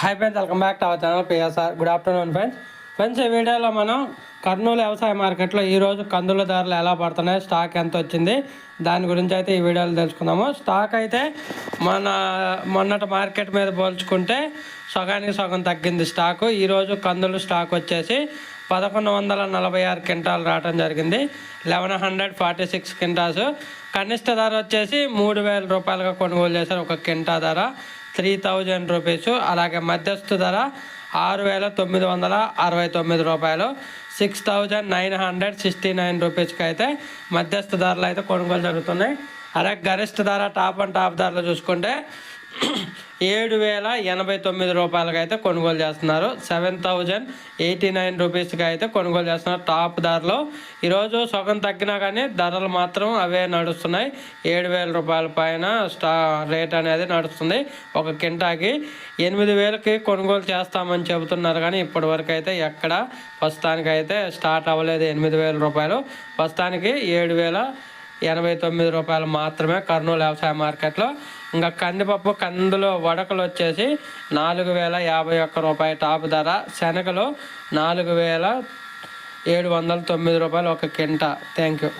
Hi friends welcome back to our channel PSR good afternoon friends friends ఈ వీడియోలో మనం కర్నూలు వ్యవసాయ మార్కెట్లో ఈరోజు కందుల ధరలు ఎలా పడుతున్నాయి స్టాక్ ఎంత వచ్చింది దాని గురించి అయితే ఈ వీడియోలో తెలుసుకుందాము. స్టాక్ అయితే మన మొన్నటి మార్కెట్ మీద పోల్చుకుంటే సగానికి సగం తగ్గింది స్టాకు ఈరోజు కందులు స్టాక్ వచ్చేసి పదకొండు వందల నలభై ఆరు క్వింటాలు రావడం జరిగింది. Eleven hundred forty six quintals. కనిష్ట ధర వచ్చేసి మూడు వేల రూపాయలుగా కొనుగోలు చేశారు ఒక క్వింటా ధర. త్రీ థౌజండ్ రూపీస్ అలాగే మధ్యస్థు ధర ఆరు వేల తొమ్మిది వందల అరవై తొమ్మిది రూపాయలు. Six thousand nine hundred sixty nine రూపీస్కి అయితే మధ్యస్థ ధరలు అయితే కొనుగోలు జరుగుతున్నాయి. అలాగే గరిష్ట ధర టాప్ అండ్ టాప్ ధరలు చూసుకుంటే ఏడు వేల ఎనభై తొమ్మిది రూపాయలకి అయితే కొనుగోలు చేస్తున్నారు. సెవెన్ థౌజండ్ ఎయిటీ నైన్ రూపీస్కి అయితే కొనుగోలు చేస్తున్నారు టాప్ ధరలో. ఈరోజు సగం తగ్గినా కానీ ధరలు మాత్రం అవే నడుస్తున్నాయి. ఏడు వేల రూపాయల పైన స్టా రేట్ అనేది నడుస్తుంది. ఒక కింటాకి ఎనిమిది వేలకి కొనుగోలు చేస్తామని చెబుతున్నారు కానీ ఇప్పటివరకు అయితే ఎక్కడ ప్రస్తుతానికి అయితే స్టార్ట్ అవ్వలేదు ఎనిమిది వేల రూపాయలు. ప్రస్తుతానికి ఏడు వేల ఎనభై తొమ్మిది రూపాయలు మాత్రమే కర్నూలు వ్యవసాయ మార్కెట్లో. ఇంకా కందిపప్పు కందులు వడకలు వచ్చేసి నాలుగు వేల యాభై ఒక్క రూపాయి టాప్ ధర. శనగలు నాలుగు వేల ఏడు వందల తొమ్మిది రూపాయలు ఒక కింట థ్యాంక్ యూ